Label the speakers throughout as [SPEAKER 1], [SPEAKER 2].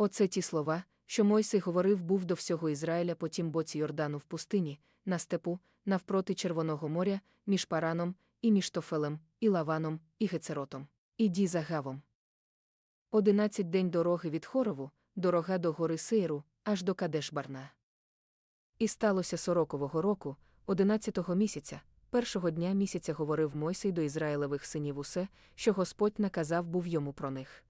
[SPEAKER 1] Оце ті слова, що Мойсей говорив був до всього Ізраїля по тім боці Йордану в пустині, на степу, навпроти Червоного моря, між Параном, і між Тофелем, і Лаваном, і Гецеротом, і Дізагавом. Одинадцять день дороги від Хорову, дорога до гори Сейру, аж до Кадешбарна. І сталося сорокового року, одинадцятого місяця, першого дня місяця говорив Мойсей до Ізраїлевих синів усе, що Господь наказав був йому про них.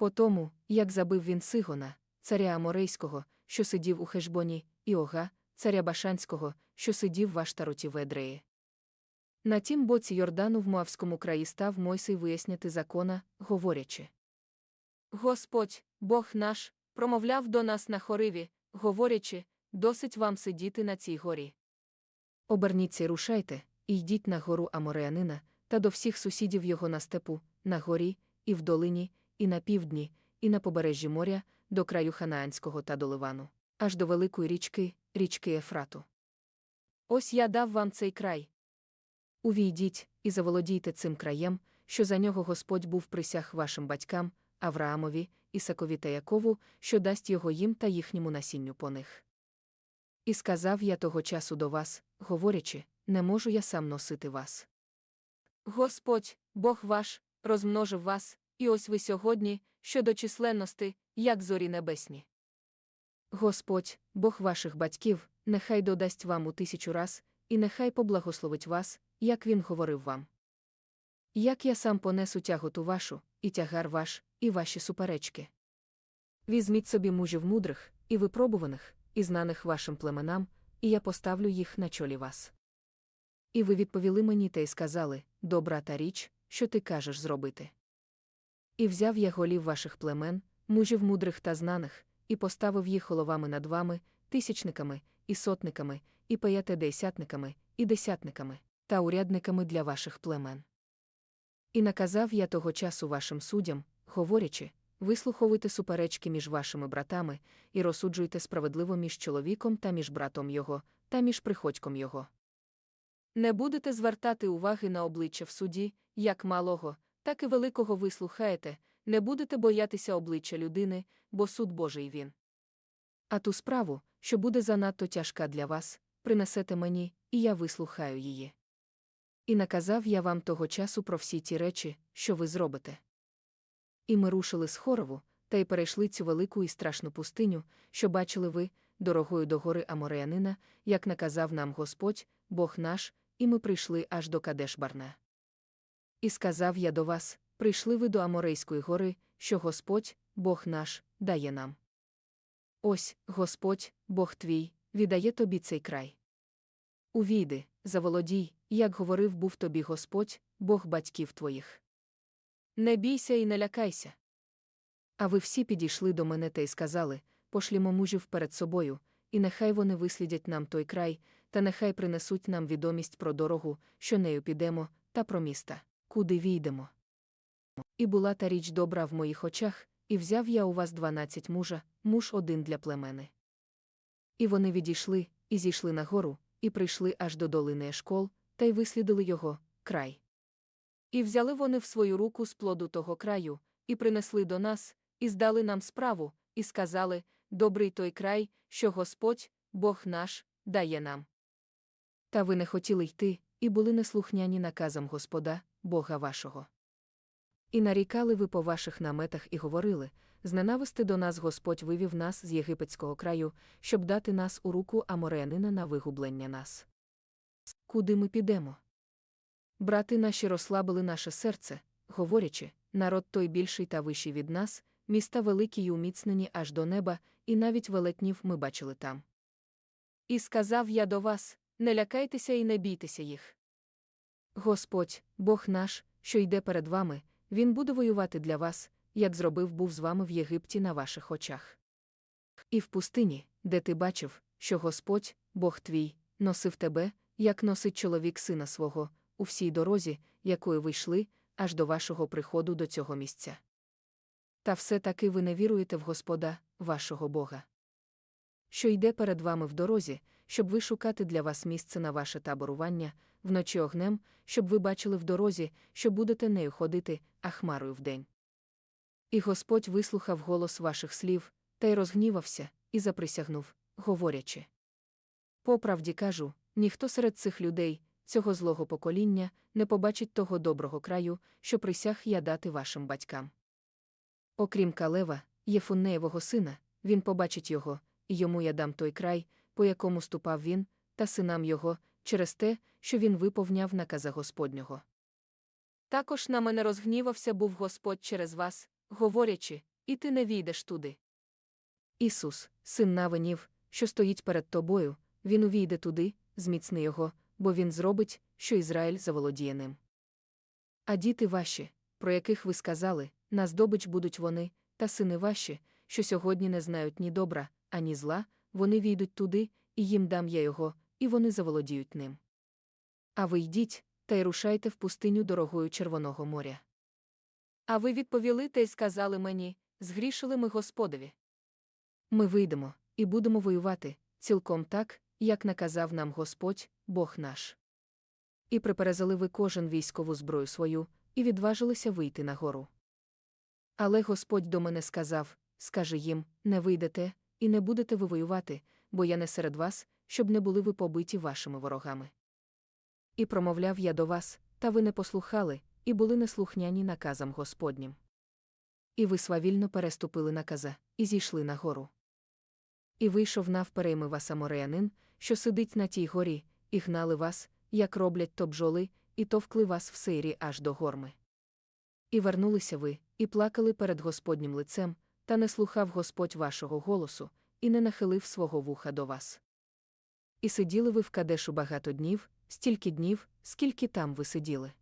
[SPEAKER 1] По тому, як забив він Сигона, царя Аморейського, що сидів у Хешбоні, і Ога, царя Башанського, що сидів в Аштароті в Едреї. На тім боці Йордану в Моавському краї став Мойсей виясняти закона, говорячи. Господь, Бог наш, промовляв до нас на хориві, говорячи, досить вам сидіти на цій горі. Оберніться й рушайте, і йдіть на гору Амореянина, та до всіх сусідів його на степу, на горі, і в долині, і на півдні, і на побережжі моря, до краю Ханаанського та до Ливану, аж до великої річки, річки Ефрату. Ось я дав вам цей край. Увійдіть і заволодійте цим краєм, що за нього Господь був присяг вашим батькам, Авраамові, Ісакові та Якову, що дасть його їм та їхньому насінню по них. І сказав я того часу до вас, говорячи, не можу я сам носити вас. Господь, Бог ваш, розмножив вас, і ось ви сьогодні, щодо численності, як зорі небесні. Господь, Бог ваших батьків, нехай додасть вам у тисячу раз, і нехай поблагословить вас, як він говорив вам. Як я сам понесу тяготу вашу, і тягар ваш, і ваші суперечки. Візьміть собі мужів мудрих, і випробуваних, і знаних вашим племенам, і я поставлю їх на чолі вас. І ви відповіли мені та й сказали добра та річ, що ти кажеш зробити. І взяв я голів ваших племен, мужів мудрих та знаних, і поставив їх головами над вами, тисячниками, і сотниками, і п'ятидесятниками, і десятниками, та урядниками для ваших племен. І наказав я того часу вашим суддям, говорячи, вислуховуйте суперечки між вашими братами, і розсуджуйте справедливо між чоловіком та між братом його, та між приходьком його. Не будете звертати уваги на обличчя в суді, як малого, так і великого ви слухаєте, не будете боятися обличчя людини, бо суд Божий він. А ту справу, що буде занадто тяжка для вас, принесете мені, і я вислухаю її. І наказав я вам того часу про всі ті речі, що ви зробите. І ми рушили з хорову, та й перейшли цю велику і страшну пустиню, що бачили ви, дорогою до гори Амореянина, як наказав нам Господь, Бог наш, і ми прийшли аж до Кадешбарна. І сказав я до вас: прийшли ви до Аморейської гори, що Господь, Бог наш, дає нам. Ось, Господь, Бог твій, віддає тобі цей край. Увійди, заволодій, як говорив був тобі Господь, Бог батьків твоїх. Не бійся і не лякайся. А ви всі підійшли до мене та й сказали пошлімо мужів перед собою, і нехай вони вислідять нам той край, та нехай принесуть нам відомість про дорогу, що нею підемо, та про міста, куди війдемо. І була та річ добра в моїх очах, і взяв я у вас дванадцять мужа, муж один для племени. І вони відійшли, і зійшли на гору, і прийшли аж до долини Ешкол, та й вислідили його, край. І взяли вони в свою руку з плоду того краю, і принесли до нас, і здали нам справу, і сказали добрий той край, що Господь, Бог наш, дає нам. Та ви не хотіли йти, і були неслухняні наказам Господа, Бога вашого. І нарікали ви по ваших наметах і говорили зненависти до нас Господь вивів нас з єгипетського краю, щоб дати нас у руку Амореянина на вигублення нас. Куди ми підемо? Брати наші розслабили наше серце, говорячи, народ той більший та вищий від нас, міста великі й уміцнені аж до неба, і навіть велетнів ми бачили там. І сказав я до вас не лякайтеся і не бійтеся їх. Господь, Бог наш, що йде перед вами, Він буде воювати для вас, як зробив був з вами в Єгипті на ваших очах. І в пустині, де ти бачив, що Господь, Бог твій, носив тебе, як носить чоловік сина свого, у всій дорозі, якою ви йшли, аж до вашого приходу до цього місця. Та все таки ви не віруєте в Господа, вашого Бога. Що йде перед вами в дорозі, щоб ви шукати для вас місце на ваше таборування, вночі огнем, щоб ви бачили в дорозі, що будете нею ходити, а хмарою вдень. І Господь вислухав голос ваших слів, та й розгнівався, і заприсягнув, говорячи. По правді кажу, ніхто серед цих людей, цього злого покоління, не побачить того доброго краю, що присяг я дати вашим батькам. Окрім Калева, Єфуннеєвого сина, він побачить його, йому я дам той край, по якому ступав він, та синам його, через те, що він виповняв наказа Господнього. Також на мене розгнівався був Господь через вас, говорячи, і ти не війдеш туди. Ісус, син Навинів, що стоїть перед тобою, він увійде туди, зміцни його, бо він зробить, що Ізраїль заволодіє ним. А діти ваші, про яких ви сказали, на здобич будуть вони, та сини ваші, що сьогодні не знають ні добра, ані зла, вони війдуть туди, і їм дам я його, і вони заволодіють ним. А ви йдіть, та й рушайте в пустиню дорогою Червоного моря. А ви відповіли та й сказали мені згрішили ми Господові. Ми вийдемо і будемо воювати, цілком так, як наказав нам Господь, Бог наш. І приперезали ви кожен військову зброю свою, і відважилися вийти на гору. Але Господь до мене сказав скажи їм не вийдете, і не будете ви воювати, бо я не серед вас, щоб не були ви побиті вашими ворогами. І промовляв я до вас, та ви не послухали, і були неслухняні наказам Господнім. І ви свавільно переступили наказа, і зійшли на гору. І вийшов навперейми вас амореянин, що сидить на тій горі, і гнали вас, як роблять то бджоли, і товкли вас в сейрі аж до горми. І вернулися ви, і плакали перед Господнім лицем, та не слухав Господь вашого голосу, і не нахилив свого вуха до вас. І сиділи ви в кадешу багато днів, стільки днів, скільки там ви сиділи.